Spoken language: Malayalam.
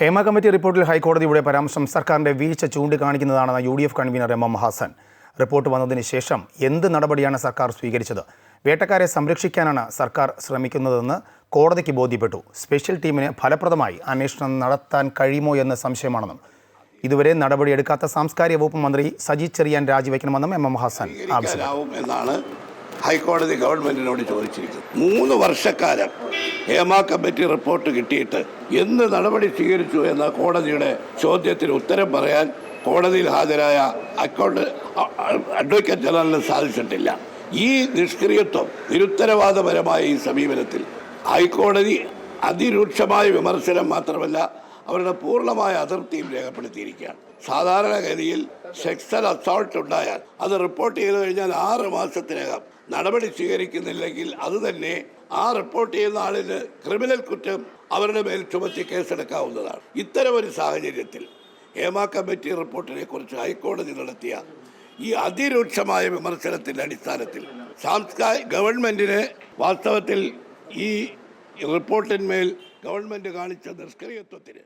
ഹേമ കമ്മിറ്റി റിപ്പോർട്ടിൽ ഹൈക്കോടതിയുടെ പരാമർശം സർക്കാരിന്റെ വീഴ്ച ചൂണ്ടിക്കാണിക്കുന്നതാണെന്ന് U D F convenor M M Hasan. Report വന്നതിന് ശേഷം എന്ത് നടപടിയാണ് സർക്കാർ സ്വീകരിച്ചത്? വേട്ടക്കാരെ സംരക്ഷിക്കാനാണ് സർക്കാർ ശ്രമിക്കുന്നതെന്ന് കോടതിക്ക് ബോധ്യപ്പെട്ടു. സ്പെഷ്യൽ ടീമിന് ഫലപ്രദമായി അന്വേഷണം നടത്താൻ കഴിയുമോ എന്ന് സംശയമാണെന്നും. ഇതുവരെ നടപടിയെടുക്കാത്ത സാംസ്കാരിക വകുപ്പ് മന്ത്രി സജി ചെറിയാൻ രാജിവെക്കണമെന്നും എം എം ഹസൻ ആവശ്യപ്പെട്ടു. ഹൈക്കോടതി ഗവൺമെന്റിനോട് ചോദിച്ചിരിക്കുന്നു. മൂന്ന് വർഷക്കാലം ഹേമ കമ്മിറ്റി റിപ്പോർട്ട് കിട്ടിയിട്ട് എന്ത് നടപടി സ്വീകരിച്ചു എന്ന കോടതിയുടെ ചോദ്യത്തിന് ഉത്തരം പറയാൻ കോടതിയിൽ ഹാജരായ അക്കൗണ്ട് അഡ്വക്കേറ്റ് ജനറലിന് സാധിച്ചിട്ടില്ല. ഈ നിഷ്ക്രിയത്വം നിരുത്തരവാദപരമായ ഈ സമീപനത്തിൽ ഹൈക്കോടതി അതിരൂക്ഷമായ വിമർശനം മാത്രമല്ല അവരുടെ പൂർണമായ അതിർത്തിയും രേഖപ്പെടുത്തിയിരിക്കുകയാണ്. സാധാരണഗതിയിൽ സെക്സൽ അസോൾട്ട് ഉണ്ടായാൽ അത് റിപ്പോർട്ട് ചെയ്തു കഴിഞ്ഞാൽ ആറ് മാസത്തിനകം നടപടി സ്വീകരിക്കുന്നില്ലെങ്കിൽ അത് തന്നെ ആ റിപ്പോർട്ട് ചെയ്യുന്ന ആളിന് ക്രിമിനൽ കുറ്റം അവരുടെ മേൽ ചുമത്തി കേസെടുക്കാവുന്നതാണ്. ഇത്തരം ഒരു സാഹചര്യത്തിൽ ഹേമ കമ്മിറ്റി റിപ്പോർട്ടിനെ കുറിച്ച് ഹൈക്കോടതി നടത്തിയ ഈ അതിരൂക്ഷമായ വിമർശനത്തിന്റെ അടിസ്ഥാനത്തിൽ സാംസ്കാ ഗവൺമെന്റിന് വാസ്തവത്തിൽ ഈ റിപ്പോർട്ടിന്മേൽ ഗവൺമെന്റ് കാണിച്ച നിഷ്ക്രിയത്വത്തിന്